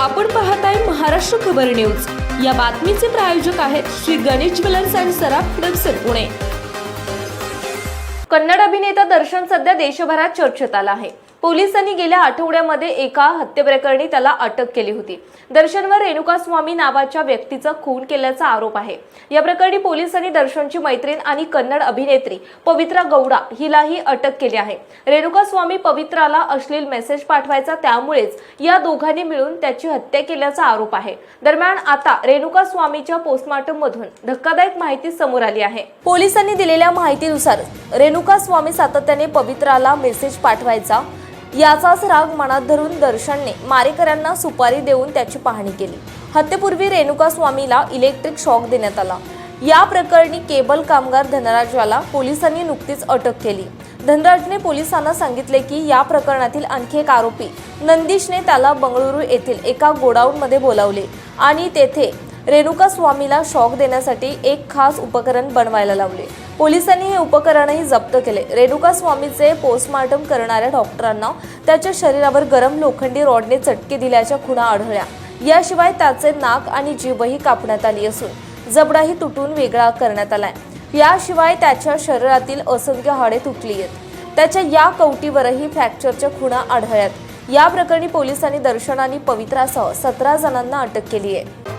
आपण पाहताय महाराष्ट्र खबर न्यूज. या बातमीचे प्रायोजक आहेत श्री गणेश ज्वेलर्स अँड सराफ हडपसर पुणे. कन्नड अभिनेता दर्शन सध्या देशभरात चर्चेत आला आहे. पोलिसांनी गेल्या आठवड्यामध्ये एका हत्येप्रकरणी त्याला अटक केली होती. दर्शनवर रेणुका स्वामी नावाच्या व्यक्तीचा खून केल्याचा आरोप आहे. या प्रकरणी पोलिसांनी दर्शनची मैत्रीण आणि कन्नड अभिनेत्री पवित्रा गौडा हिलाही अटक केली आहे. रेणुका स्वामी पवित्राला अश्लील मेसेज पाठवायचा त्यामुळेच या दोघांनी मिळून त्याची हत्या केल्याचा आरोप आहे. दरम्यान आता रेणुका स्वामीच्या पोस्टमॉर्टम मधून धक्कादायक माहिती समोर आली आहे. पोलिसांनी दिलेल्या माहितीनुसार रेणुका स्वामी सातत्याने पवित्राला मेसेज पाठवायचा याचाच राग मनात धरून दर्शनने मारेकऱ्यांना सुपारी देऊन त्याची पाहणी केली. हत्येपूर्वी रेणुका स्वामीला इलेक्ट्रिक शॉक देण्यात आला. या प्रकरणी केबल कामगार धनराज पोलिसांनी नुकतीच अटक केली. धनराजने पोलिसांना सांगितले की या प्रकरणातील आणखी एक आरोपी नंदीशने त्याला बंगळुरू येथील एका गोडाऊनमध्ये बोलावले आणि तेथे रेणुका स्वामीला शॉक देण्यासाठी एक खास उपकरण बनवायला लावले. पोलिसांनी हे उपकरणही जप्त केले. रेणुका स्वामीचे पोस्टमार्टम करणाऱ्या डॉक्टरांना त्याच्या शरीरावर गरम लोखंडी रॉडने चटके दिल्याच्या खुणा आढळल्या. याशिवाय त्याचे नाक आणि जीभही कापण्यात आली असून जबडाही तुटून वेगळा करण्यात आलाय. याशिवाय त्याच्या शरीरातील असंख्य हाडे तुटली आहेत. त्याच्या या कवटीवरही फ्रॅक्चरच्या खुणा आढळल्यात. या प्रकरणी पोलिसांनी दर्शन आणि पवित्रासह सतरा जणांना अटक केली आहे.